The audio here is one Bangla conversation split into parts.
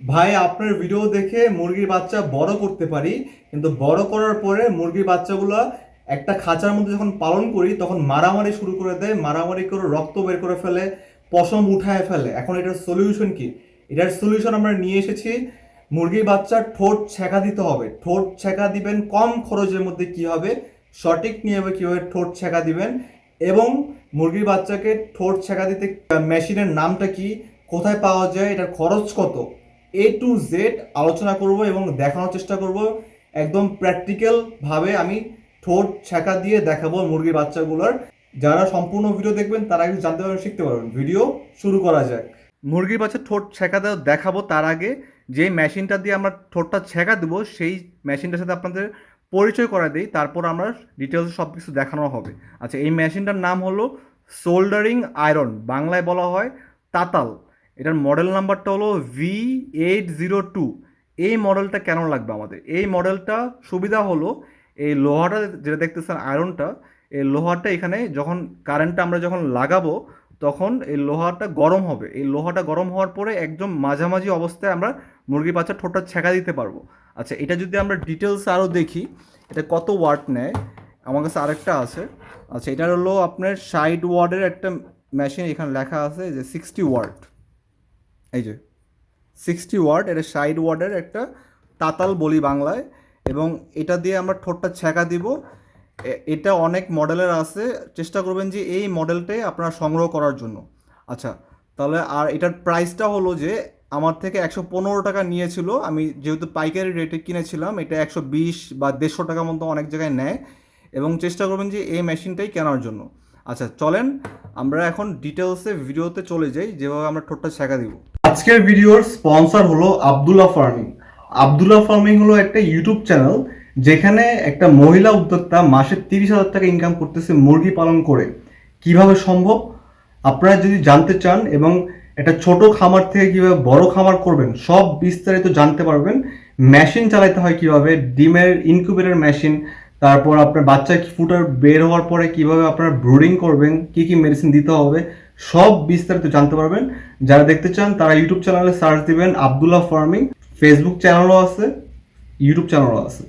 ভাই, আপনার ভিডিও দেখে মুরগির বাচ্চা বড় করতে পারি, কিন্তু বড় করার পরে মুরগির বাচ্চাগুলো একটা খাঁচার মধ্যে যখন পালন করি, তখন মারামারি শুরু করে দেয়, মারামারি করে রক্ত বের করে ফেলে, পশম উঠায় ফেলে। এখন এটার সলিউশন কি? এটার সলিউশন আমরা নিয়ে এসেছি, মুরগির বাচ্চার ঠোঁট ছেঁকা দিতে হবে। ঠোঁট ছেঁকা দিবেন, কম খরচের মধ্যে কি হবে? সঠিক নিয়মে কীভাবে ঠোঁট ছেঁকা দিবেন? এবং মুরগির বাচ্চাকে ঠোঁট ছেঁকা দিতে মেশিনের নামটা কি? কোথায় পাওয়া যায়? এটার খরচ কত? এ টু জেড আলোচনা করব এবং দেখানোর চেষ্টা করব। একদম প্র্যাকটিক্যাল ভাবে আমি ঠোঁট ছেঁকা দিয়ে দেখাবো মুরগির বাচ্চাগুলোর। যারা সম্পূর্ণ ভিডিও দেখবেন, তারা কিছু জানতে পারবেন, শিখতে পারবেন। ভিডিও শুরু করা যাক। মুরগির বাচ্চা ঠোঁট ছেঁকা দেখাবো তার আগে যে মেশিনটা দিয়ে আমরা ঠোঁটটা ছেঁকা দেবো, সেই মেশিনটার সাথে আপনাদের পরিচয় করা দিই। তারপর আমরা ডিটেলস সব কিছু দেখানো হবে। আচ্ছা এই মেশিনটার নাম হলো সোল্ডারিং আয়রন বাংলায় বলা হয় তাতাল। এটার মডেল নাম্বারটা হলো ভি এইট জিরো টু এই মডেলটা কেন লাগবে আমাদের? এই মডেলটা সুবিধা হলো, এই লোহাটা যেটা দেখতেছেন আয়রনটা এই লোহাটা এখানে যখন কারেন্টটা আমরা যখন লাগাবো, তখন এই লোহাটা গরম হবে। এই লোহাটা গরম হওয়ার পরে একদম মাঝামাঝি অবস্থায় আমরা মুরগি বাচ্চার ঠোঁটটা ছেঁকা দিতে পারব। আচ্ছা এটা যদি আমরা ডিটেলস আরও দেখি, এটা কত ওয়াট নেয়? আমার কাছে আরেকটা আছে। আচ্ছা এটা হলো আপনার ষাট ওয়ার্ডের একটা মেশিন এখানে লেখা আছে যে সিক্সটি ওয়ার্ড এই যে সিক্সটি ওয়ার্ড এটা ষাট ওয়ার্ডের একটা তাতাল বলি বাংলায়, এবং এটা দিয়ে আমরা ঠোঁটটা ছেঁকা দিব। এটা অনেক মডেলের আছে। চেষ্টা করবেন যে এই মডেলটাই আপনারা সংগ্রহ করার জন্য। আচ্ছা তাহলে আর এটার প্রাইসটা হলো যে, আমার থেকে একশো পনেরো টাকা নিয়েছিল। আমি যেহেতু পাইকারি রেটে কিনেছিলাম, এটা একশো বিশ বা দেড়শো টাকা মতো অনেক জায়গায় নেয়, এবং চেষ্টা করবেন যে এই মেশিনটাই কেনার জন্য। আচ্ছা চলেন, আমরা এখন ডিটেলসে ভিডিওতে চলে যাই, যেভাবে আমরা ঠোঁটটা ছেঁকা দিব। আজকের ভিডিওর স্পন্সর হলো আবদুল্লাহ ফার্মিং। আবদুল্লাহ ফার্মিং হলো একটা ইউটিউব চ্যানেল যেখানে একটা মহিলা উদ্যোক্তা মাসে তিরিশ হাজার টাকা ইনকাম করতেছে মুরগি পালন করে। কীভাবে সম্ভব? আপনারা যদি জানতে চান এবং একটা ছোট খামার থেকে কীভাবে বড় খামার করবেন, সব বিস্তারিত জানতে পারবেন। মেশিন চালাতে হয় কীভাবে? ডিমের ইনকিউবেটর মেশিন তারপর আপনার বাচ্চা ফুটার বের হওয়ার পরে কীভাবে আপনার ব্রুডিং করবেন, কি কি মেডিসিন দিতে হবে সব বিস্তারিত জানতে পারবেন। যারা দেখতে চান, তারা ইউটিউব চ্যানেলে সার্চ দিবেন আবদুল্লাহ ফার্মিং ফেসবুক চ্যানেলও আছে ইউটিউব চ্যানেলও আছে।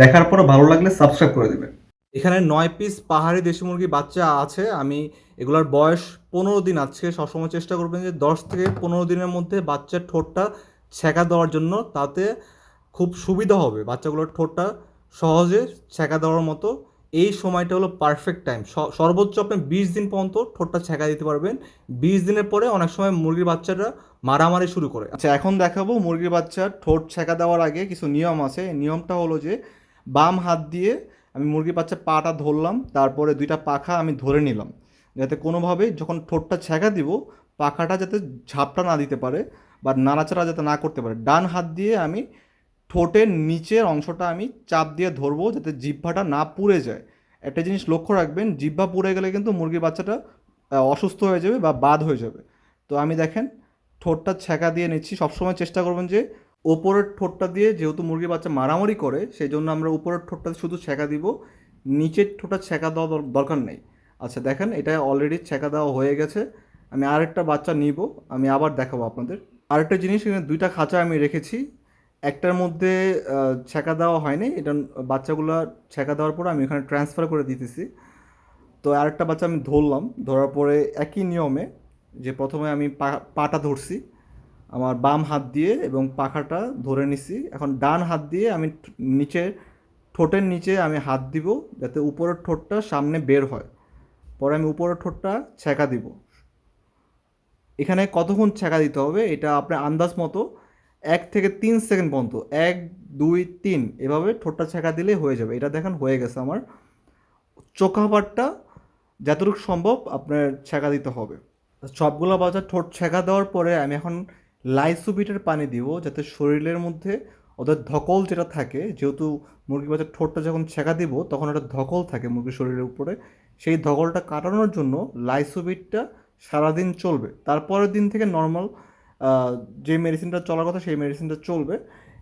দেখার পর ভালো লাগলে সাবস্ক্রাইব করে দেবেন। এখানে নয় পিস পাহাড়ি দেশি মুরগি বাচ্চা আছে। আমি এগুলোর বয়স পনেরো দিন আজকে সবসময় চেষ্টা করবেন যে দশ থেকে পনেরো দিনের মধ্যে বাচ্চার ঠোঁটটা ছেঁকা দেওয়ার জন্য। তাতে খুব সুবিধা হবে বাচ্চাগুলোর ঠোঁটটা সহজে ছেঁকা দেওয়ার মতো। এই সময়টা হলো পারফেক্ট টাইম সর্বোচ্চ আপনি বিশ দিন পর্যন্ত ঠোঁটটা ছেঁকা দিতে পারবেন। বিশ দিনের পরে অনেক সময় মুরগির বাচ্চারা মারামারি শুরু করে। আচ্ছা এখন দেখাবো মুরগির বাচ্চার ঠোঁট ছেঁকা দেওয়ার আগে কিছু নিয়ম আছে। নিয়মটা হলো যে বাম হাত দিয়ে আমি মুরগির বাচ্চার পাটা ধরলাম, তারপরে দুইটা পাখা আমি ধরে নিলাম। যাতে কোনোভাবে যখন ঠোঁটটা ছেঁকা দিব, পাখাটা যাতে ঝাপটা না দিতে পারে বা নাড়াচাড়া যাতে না করতে পারে। ডান হাত দিয়ে আমি ঠোঁটের নিচের অংশটা আমি চাপ দিয়ে ধরবো যাতে জিহ্বাটা না পুড়ে যায়। একটা জিনিস লক্ষ্য রাখবেন, জিহ্বা পুড়ে গেলে কিন্তু মুরগির বাচ্চাটা অসুস্থ হয়ে যাবে বা বাদ হয়ে যাবে। তো আমি দেখেন, ঠোঁটটা ছেঁকা দিয়ে নিচ্ছি। সবসময় চেষ্টা করবেন যে ওপরের ঠোঁটটা দিয়ে যেহেতু মুরগির বাচ্চা মারামারি করে সেই জন্য আমরা উপরের ঠোঁটটা শুধু ছেঁকা দিব। নিচের ঠোঁটটা ছেঁকা দেওয়া দরকার নেই। আচ্ছা দেখেন, এটা অলরেডি ছেঁকা দেওয়া হয়ে গেছে। আমি আরেকটা বাচ্চা নিব, আমি আবার দেখাবো আপনাদের। আরেকটা জিনিস দুইটা খাঁচা আমি রেখেছি। একটার মধ্যে ছেঁকা দেওয়া হয়নি। এটা বাচ্চাগুলো ছেঁকা দেওয়ার পর আমি এখানে ট্রান্সফার করে দিতেছি। তো আরেকটা বাচ্চা আমি ধরলাম। ধরার পরে একই নিয়মে যে প্রথমে আমি পাটা ধরছি, আমার বাম হাত দিয়ে এবং পাখাটা ধরে নিছি। এখন ডান হাত দিয়ে আমি নিচে, ঠোঁটের নিচে আমি হাত দিব যাতে উপরের ঠোঁটটা সামনে বের হয়। পরে আমি উপরের ঠোঁটটা ছেঁকা দিব। এখানে কতক্ষণ ছেঁকা দিতে হবে, এটা আপনার আন্দাজ মতো এক থেকে তিন সেকেন্ড পর্যন্ত, এক, দুই, তিন, এভাবে ঠোঁটটা ছেঁকা দিলে হয়ে যাবে। এটা দেখেন হয়ে গেছে আমার। চোখাপাটটা যতটুকু সম্ভব আপনার ছেঁকা দিতে হবে। সবগুলো বাচ্চা ঠোঁট ছেঁকা দেওয়ার পরে আমি এখন লাইসোবিটের পানি দিব যাতে শরীরের মধ্যে ওদের ধকল যেটা থাকে, যেহেতু মুরগি বাচ্চার ঠোঁটটা যখন ছেঁকা দিব, তখন ওটা ধকল থাকে মুরগির শরীরের উপরে। সেই ধকলটা কাটানোর জন্য লাইসোবিটটা সারাদিন চলবে। তারপরের দিন থেকে নর্মাল যে মেডিসিনটা চলার কথা সেই মেডিসিনটা চলবে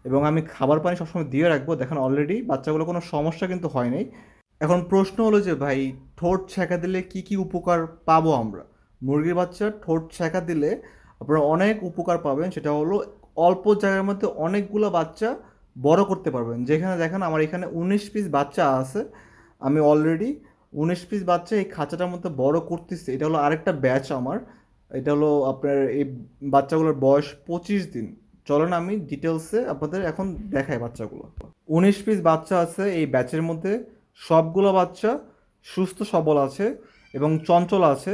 এবং আমি খাবার পানি সবসময় দিয়ে রাখব। দেখেন অলরেডি বাচ্চাগুলো কোনো সমস্যা কিন্তু হয় নাই। এখন প্রশ্ন হলো যে ভাই, ঠোঁট ছেঁকা দিলে কি কি উপকার পাবো আমরা? মুরগির বাচ্চার ঠোঁট ছেঁকা দিলে আপনারা অনেক উপকার পাবেন। সেটা হলো অল্প জায়গার মধ্যে অনেকগুলো বাচ্চা বড় করতে পারবেন। যেখানে দেখেন আমার এখানে উনিশ পিস বাচ্চা আছে। আমি অলরেডি উনিশ পিস বাচ্চা এই খাঁচাটার মধ্যে বড় করতেছি। এটা হলো আরেকটা ব্যাচ আমার। এটা হলো আপনার এই বাচ্চাগুলোর বয়স পঁচিশ দিন। চলেন আমি ডিটেলসে আপনাদের এখন দেখাই বাচ্চাগুলো। উনিশ পিস বাচ্চা আছে এই ব্যাচের মধ্যে। সবগুলো বাচ্চা সুস্থ, সবল আছে এবং চঞ্চল আছে।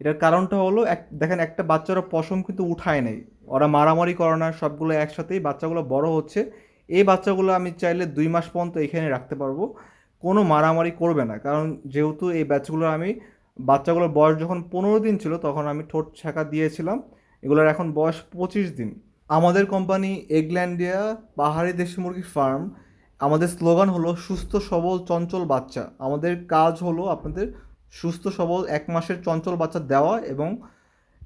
এটার কারণটা হলো এক, দেখেন একটা বাচ্চারা পশম কিন্তু উঠায় নেই। ওরা মারামারি করে না, সবগুলো একসাথেই বাচ্চাগুলো বড় হচ্ছে। এই বাচ্চাগুলো আমি চাইলে দুই মাস পর্যন্ত এখানে রাখতে পারব। কোনো মারামারি করবে না, কারণ যেহেতু এই ব্যাচগুলো আমি বাচ্চাগুলোর বয়স যখন পনেরো দিন ছিল, তখন আমি ঠোঁট ছাকা দিয়েছিলাম। এগুলোর এখন বয়স পঁচিশ দিন। আমাদের কোম্পানি এগল্যান্ডিয়া পাহাড়ি দেশি মুরগি ফার্ম। আমাদের স্লোগান হলো, সুস্থ, সবল, চঞ্চল বাচ্চা। আমাদের কাজ হলো আপনাদের সুস্থ, সবল, এক মাসের চঞ্চল বাচ্চা দেওয়া এবং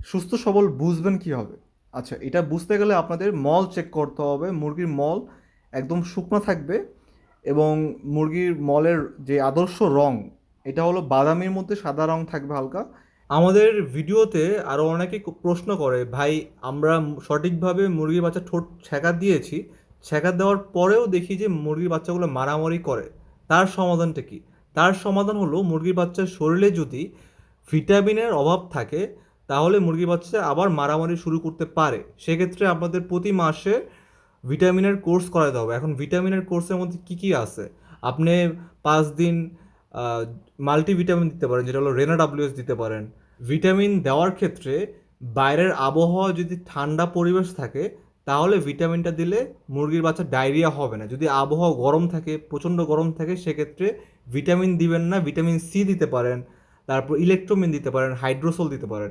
সুস্থ, সবল বুঝবেন কী হবে আচ্ছা এটা বুঝতে গেলে আপনাদের মল চেক করতে হবে। মুরগির মল একদম শুকনো থাকবে এবং মুরগির মলের যে আদর্শ রং এটা হলো বাদামির মধ্যে সাদা রং থাকবে হালকা। আমাদের ভিডিওতে আরও অনেকে প্রশ্ন করে, ভাই, আমরা সঠিকভাবে মুরগির বাচ্চা ঠোঁট ছেঁকা দিয়েছি ছেঁকা দেওয়ার পরেও দেখি যে মুরগির বাচ্চাগুলো মারামারি করে। তার সমাধানটা কি? তার সমাধান হলো মুরগির বাচ্চার শরীরে যদি ভিটামিনের অভাব থাকে, তাহলে মুরগির বাচ্চা আবার মারামারি শুরু করতে পারে। সেক্ষেত্রে আপনাদের প্রতি মাসে ভিটামিনের কোর্স করাতে হবে। এখন ভিটামিনের কোর্সের মধ্যে কী কী আছে? আপনি পাঁচ দিন মাল্টিভিটামিন দিতে পারেন, যেটা হলো রেনা ডাব্লিউএস দিতে পারেন। ভিটামিন দেওয়ার ক্ষেত্রে বাইরের আবহাওয়া যদি ঠান্ডা পরিবেশ থাকে, তাহলে ভিটামিনটা দিলে মুরগির বাচ্চা ডায়রিয়া হবে না। যদি আবহাওয়া গরম থাকে, প্রচণ্ড গরম থাকে, সেক্ষেত্রে ভিটামিন দিবেন না। ভিটামিন সি দিতে পারেন, তারপর ইলেকট্রোমিন দিতে পারেন হাইড্রোসোল দিতে পারেন।